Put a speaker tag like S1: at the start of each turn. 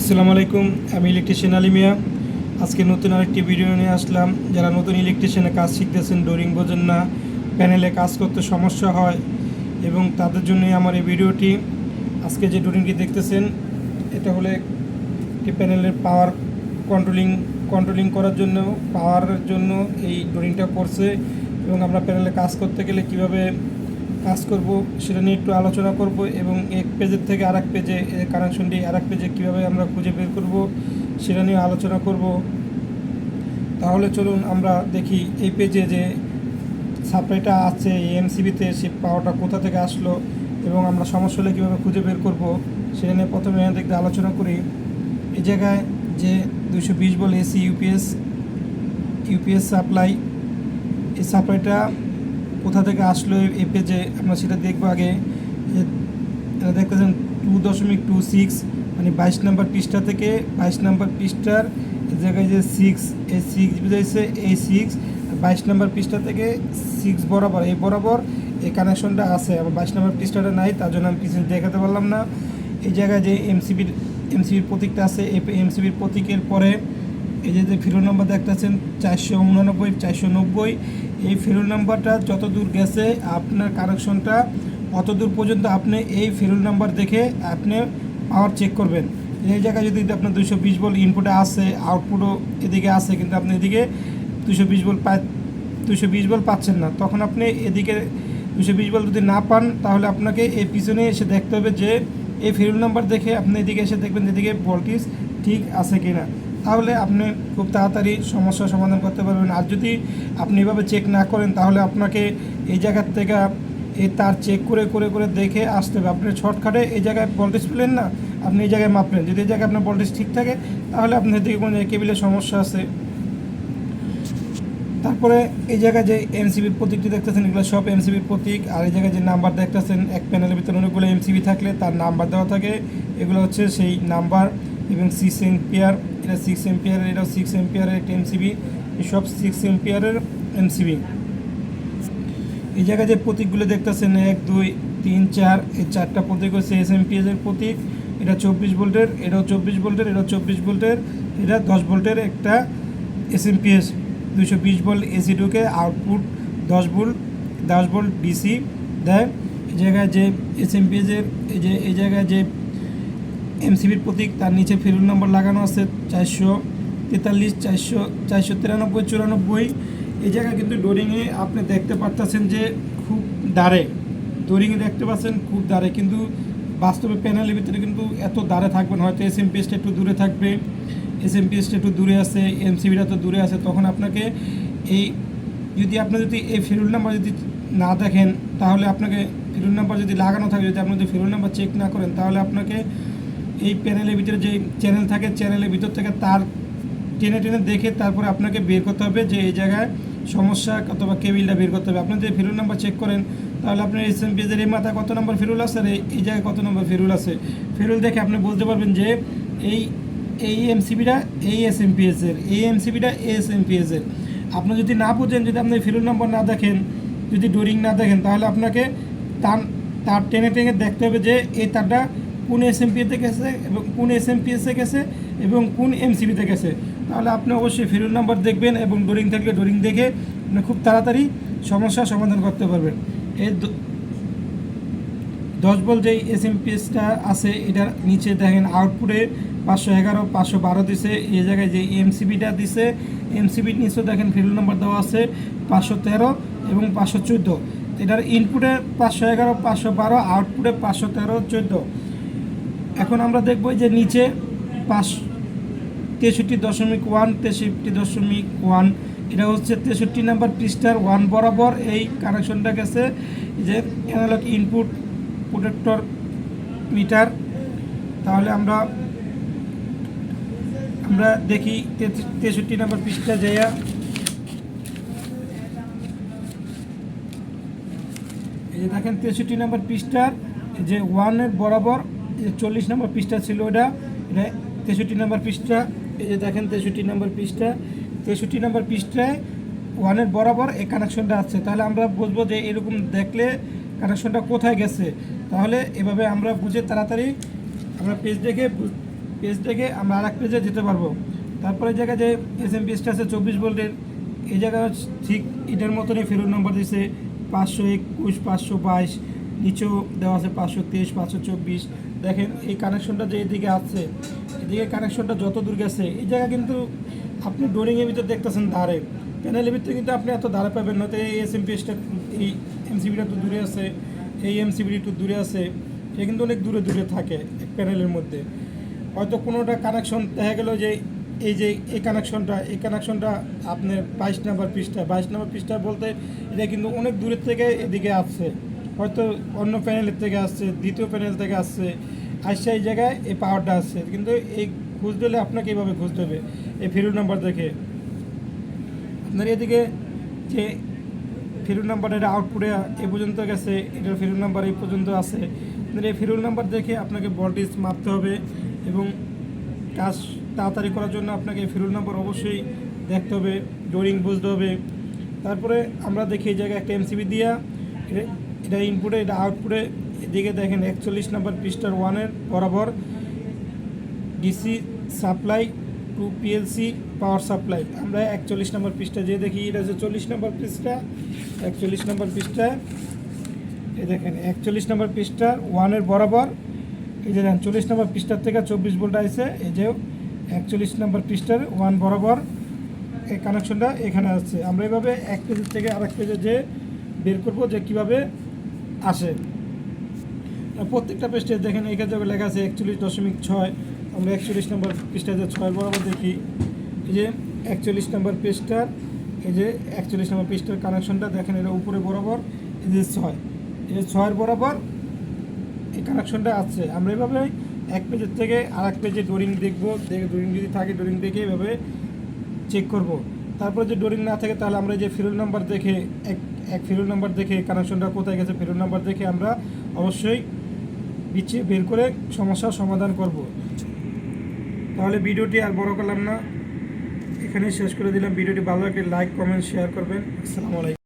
S1: আসসালামু আলাইকুম, আমি ইলেকট্রিশিয়ান আলী মিয়া। আজকে নতুন আরেকটি ভিডিও নিয়ে আসলাম। যারা নতুন ইলেকট্রিশিয়ানে কাজ শিখতেছেন ডোরিং বোঝেন না প্যানেলে কাজ করতে সমস্যা হয়, এবং তাদের জন্যই আমার এই ভিডিওটি আজকে যে ডোরিংটি দেখতেছেন, এটা হলে একটি প্যানেলের পাওয়ার কন্ট্রোলিং কন্ট্রোলিং করার জন্য পাওয়ারের জন্য এই ডোরিংটা করছে, এবং আমরা প্যানেলে কাজ করতে গেলে কীভাবে কাজ করব, সেটা নিয়ে একটু আলোচনা করব এবং এক পেজের থেকে আরেক পেজে কানেকশনটি আরেক পেজে কীভাবে আমরা খুঁজে বের করব, সেটা নিয়ে আলোচনা করব। তাহলে চলুন আমরা দেখি এই পেজে যে সাপ্লাইটা আছে এমসিবিতে সে পাওয়ারটা কোথা থেকে আসলো এবং আমরা সমস্যা হলে কীভাবে খুঁজে বের করব, সেটা নিয়ে প্রথমে এখান থেকে আলোচনা করি। এই জায়গায় যে দুশো বিশ বল এসি ইউপিএস ইউপিএস সাপ্লাই এই সাপ্লাইটা কোথা থেকে আসলো এই পেজে আমরা সেটা দেখব আগে। দেখতেছেন টু দশমিক টু সিক্স মানে বাইশ নাম্বার পৃষ্ঠা থেকে বাইশ নাম্বার পৃষ্ঠার জায়গায় যে সিক্স এই সিক্স বুঝাইছে এই সিক্স বাইশ নাম্বার পৃষ্ঠা থেকে সিক্স বরাবর এই বরাবর এই কানেকশনটা আছে। আবার বাইশ নাম্বার পৃষ্ঠাটা নাই, তার জন্য আমি পিছনে দেখাতে পারলাম না। এই জায়গায় যে এমসিবির এমসিবির প্রতীকটা আছে, এই এমসিবির প্রতীকের পরে এই যে যে ফিরো নাম্বার দেখতেছেন, চারশো উননব্বই, চারশো নব্বই, এই ফিরো নাম্বারটা যত দূর গেছে আপনার কানেকশনটা, অত দূর পর্যন্ত আপনি এই ফিরুল নাম্বার দেখে আপনি পাওয়ার চেক করবেন। এই জায়গায় যদি আপনার দুশো বিশ বল ইনপুটে আসে আউটপুটও এদিকে আসে কিন্তু আপনি এদিকে দুশো বিশ বল পায় দুশো বিশ বল পাচ্ছেন না, তখন আপনি এদিকে দুশো বিশ বল যদি না পান, তাহলে আপনাকে এই পিছনে এসে দেখতে হবে যে, এই ফিরুল নাম্বার দেখে আপনি এদিকে এসে দেখবেন এদিকে ভোল্টেজ ঠিক আছে কিনা। তাহলে আপনি খুব তাড়াতাড়ি সমস্যার সমাধান করতে পারবেন। আর যদি আপনি এভাবে চেক না করেন, তাহলে আপনাকে এই জায়গার থেকে এই তার চেক করে করে করে দেখে আসতে হবে। আপনি শর্টকাটে এই জায়গায় ভোল্টেজ পেলেন না, আপনি এই জায়গায় মাপলেন যদি এই জায়গায় আপনার ভোল্টেজ ঠিক থাকে, তাহলে আপনার দিকে কোনো কেবিলের সমস্যা আছে। তারপরে এই জায়গায় যে এমসিবির প্রতীকটি দেখতেছেন, এগুলো সব এমসিবির প্রতীক। আর এই জায়গায় যে নাম্বার দেখতেছেন, এক প্যানেলের ভিতরে অনেকগুলো এমসিবি থাকলে তার নাম্বার দেওয়া থাকে। এগুলো হচ্ছে সেই নাম্বার এবং সিক্স এম্পিয়ার এটা সিক্স এম্পিয়ারের এটাও সিক্স এম্পিয়ারের একটা এমসিবি সব সিক্স এম্পিয়ারের এমসিবি এই জায়গায় যে প্রতীকগুলো দেখতেছেন, এক, দুই, তিন, চার, এই চারটা প্রতীক হচ্ছে এস এম এর প্রতীক, এটা চব্বিশ ভোল্টের, এটাও চব্বিশ ভোল্টের, এটাও চব্বিশ ভোল্টের, এটা দশ ভোল্টের একটা এস এম পি দুশো বিশ ভোল্ট এসি ঢুকে আউটপুট দশ ভোল্ট দশ ভোল্ট ডিসি দেয়। এই জায়গায় যে এস এম এর, এই যে, এই জায়গায় যে এমসিবির প্রতীক, তার নিচে ফিরুল নম্বর লাগানো আছে চারশো তেতাল্লিশ, চারশো চারশো তিরানব্বই, চুরানব্বই। এই জায়গায় কিন্তু ডোরিংয়ে আপনি দেখতে পারতেছেন যে খুব দাঁড়ে। ডোরিংয়ে দেখতে পাচ্ছেন খুব দাঁড়ে, কিন্তু বাস্তবে প্যানেলের ভিতরে কিন্তু এত দাঁড়ে থাকবে না হয়তো এস এম পিএসটা একটু দূরে থাকবে। এস এম পিএসটা একটু দূরে আছে এমসিবিটা তো দূরে আছে, তখন আপনাকে এই যদি আপনি যদি এই ফিরুল নাম্বার যদি না দেখেন, তাহলে আপনাকে ফিরুল নাম্বার যদি লাগানো থাকে, যদি আপনি যদি ফিরুল নাম্বার চেক না করেন, তাহলে আপনাকে এই প্যানেলের ভিতরে যে চ্যানেল থাকে চ্যানেলের ভিতর থেকে তার টেনে টেনে দেখে তারপরে আপনাকে বের করতে হবে যে এই জায়গায় সমস্যা অথবা কেবিলটা বের করতে হবে। আপনি যদি ফিরুল নাম্বার চেক করেন, তাহলে আপনার এস এম পিএসের এই মাথায় কত নম্বর ফিরুল আছে আর এই- এই জায়গায় কত নম্বর ফিরুল আছে? ফিরুল দেখে আপনি বলতে পারবেন যে এই এই এমসিবিটা এই এস এম পিএসের এই এমসিবিটা এস এম পিএসের আপনি যদি না বুঝেন, যদি আপনি ফিরুল নম্বর না দেখেন, যদি ডোরিং না দেখেন, তাহলে আপনাকে তার তার টেনে টেনে দেখতে হবে যে এই তারটা কোন এস এম পিএতে গেছে এবং কোন এস এম পিএসে গেছে এবং কোন এমসিবিতে গেছে। তাহলে আপনি অবশ্যই ফিরুল নাম্বার দেখবেন এবং ডোরিং থাকলে ডোরিং দেখে আপনি খুব তাড়াতাড়ি সমস্যার সমাধান করতে পারবেন। এর দশ বল যেই এস এম পিএসটা আছে, এটার নিচে দেখেন আউটপুটে পাঁচশো এগারো, পাঁচশো বারো দিছে। এই জায়গায় যে এমসিবিটা দিছে এমসিবির নিচেও দেখেন ফিরুল নাম্বার দেওয়া আছে পাঁচশো তেরো এবং পাঁচশো চোদ্দ। এটার ইনপুটে পাঁচশো এগারো, পাঁচশো বারো আউটপুটে পাঁচশো তেরো, চোদ্দ। এখন আমরা দেখব যে নিচে পাঁচ তেষট্টি দশমিক ওয়ান, তেষট্টি দশমিক ওয়ান। এটা হচ্ছে তেষট্টি নাম্বার পৃষ্ঠার ওয়ান বরাবর এই কানেকশনটা গেছে। যে অ্যানালগ ইনপুট প্রোটেক্টর মিটার তাহলে আমরা আমরা দেখি তেষট্টি নাম্বার পৃষ্ঠা যাইয়া এই যে দেখেন তেষট্টি নাম্বার পৃষ্ঠার যে ওয়ানের বরাবর চল্লিশ নম্বর পৃষ্ঠা ছিল ওটা এটা তেষট্টি নম্বর পৃষ্ঠা, এই যে দেখেন তেষট্টি নম্বর পৃষ্ঠা। তেষট্টি নম্বর পৃষ্ঠায় ওয়ানের বরাবর এই কানেকশনটা আছে। তাহলে আমরা বুঝব যে এরকম দেখলে কানেকশনটা কোথায় গেছে। তাহলে এভাবে আমরা বুঝে তাড়াতাড়ি আমরা পেজ দেখে পেজ দেখে আমরা আর এক পেজে যেতে পারব। তারপরে জায়গায় যে এস এম পেজটা আছে চব্বিশ ভোল্টের, এই জায়গা ঠিক এটার মতনই ফেরত নম্বর দিয়েছে পাঁচশো একুশ, পাঁচশো বাইশ, নিচেও দেওয়া আছে পাঁচশো তেইশ, পাঁচশো চব্বিশ। দেখেন, এই কানেকশনটা যে এদিকে আছে এদিকে কানেকশনটা যত দূর গেছে, এই জায়গা কিন্তু আপনি ডোরিংয়ের ভিতর দেখতেছেন ধারে। প্যানেলের ভিতরে কিন্তু আপনি এত ধারে পাবেন না। তো এই এস এম পেজটা এই এমসিবিটা তো দূরে আছে, এই এমসিবিটি একটু দূরে আছে সে কিন্তু অনেক দূরে দূরে থাকে প্যানেলের মধ্যে। হয়তো কোনোটা কানেকশন দেখা গেল যে এই যে এই কানেকশনটা এই কানেকশনটা আপনার বাইশ নাম্বার পৃষ্ঠা, বাইশ নাম্বার পৃষ্ঠা বলতে এটা কিন্তু অনেক দূরের থেকে এদিকে আসছে। হয়তো অন্য প্যানেলের থেকে আসছে, দ্বিতীয় প্যানেল থেকে আসছে আসছে এই জায়গায় এই পাওয়ারটা আসছে। কিন্তু এই খুঁজ দিলে আপনাকে এইভাবে খুঁজতে হবে এই ফিরুল নাম্বার দেখে। আপনার এদিকে যে ফিরুল নাম্বার এটা আউটপুটে এ পর্যন্ত গেছে, এটার ফিরুল নাম্বার এই পর্যন্ত আছে। আপনার এই ফিরুল নাম্বার দেখে আপনাকে ভোল্টেজ মাপতে হবে এবং কাজ তাড়াতাড়ি করার জন্য আপনাকে ফিরুল নাম্বার অবশ্যই দেখতে হবে ডোরিং বুঝতে হবে। তারপরে আমরা দেখি এই জায়গায় একটা এমসিবি দিয়া এটা- ইনপুটে এটা আউটপুটে এদিকে দেখেন একচল্লিশ নাম্বার পৃষ্ঠার ওয়ানের বরাবর DC supply to PLC power supply আমরা একচল্লিশ নম্বর পৃষ্ঠা যে দেখি, এটা হচ্ছে চল্লিশ নম্বর পৃষ্ঠা, একচল্লিশ নম্বর পৃষ্ঠা, এই দেখেন, একচল্লিশ নম্বর পৃষ্ঠা ওয়ানের বরাবর, এই যে দেখেন, চল্লিশ নম্বর পৃষ্ঠার থেকে চব্বিশ ভোল্ট আছে এই যে একচল্লিশ নম্বর পৃষ্ঠার ওয়ান বরাবর এই কানেকশনটা এখানে আসছে আমরা এভাবে এক পেজের থেকে আরেক পেজে যে বের করব যে কীভাবে আসে প্রত্যেকটা পেজে দেখেন এখানে যাবে লেখা আছে একচল্লিশ দশমিক ছয়। আমরা একচল্লিশ নম্বর পৃষ্ঠা যে ছয় বরাবর দেখি, এই যে একচল্লিশ নম্বর পৃষ্ঠার, এই যে একচল্লিশ নম্বর পৃষ্ঠার কানেকশনটা দেখেন, এটা উপরে বরাবর, এই যে ছয়। এই যে ছয়ের বরাবর এই কানেকশনটা আছে। আমরা এভাবে এক পেজের থেকে আর এক পেজে ডোরিং দেখব, দেখে ডোরিং যদি থাকে ডোরিং দেখে এভাবে চেক করব। তারপরে যে ডোরিং না থাকে, তাহলে আমরা যে ফিরুল নাম্বার দেখে এক এক ফেরুল নাম্বার দেখে কানেকশনটা কোথায় গেছে ফেরুল নাম্বার দেখে আমরা অবশ্যই বিচ্ছে বের করে সমস্যার সমাধান করব। তাহলে ভিডিওটি আর বড় করলাম না। এখানেই শেষ করে দিলাম। ভিডিওটি ভালো লাগলে লাইক কমেন্ট শেয়ার করবেন। আসসালামু আলাইকুম।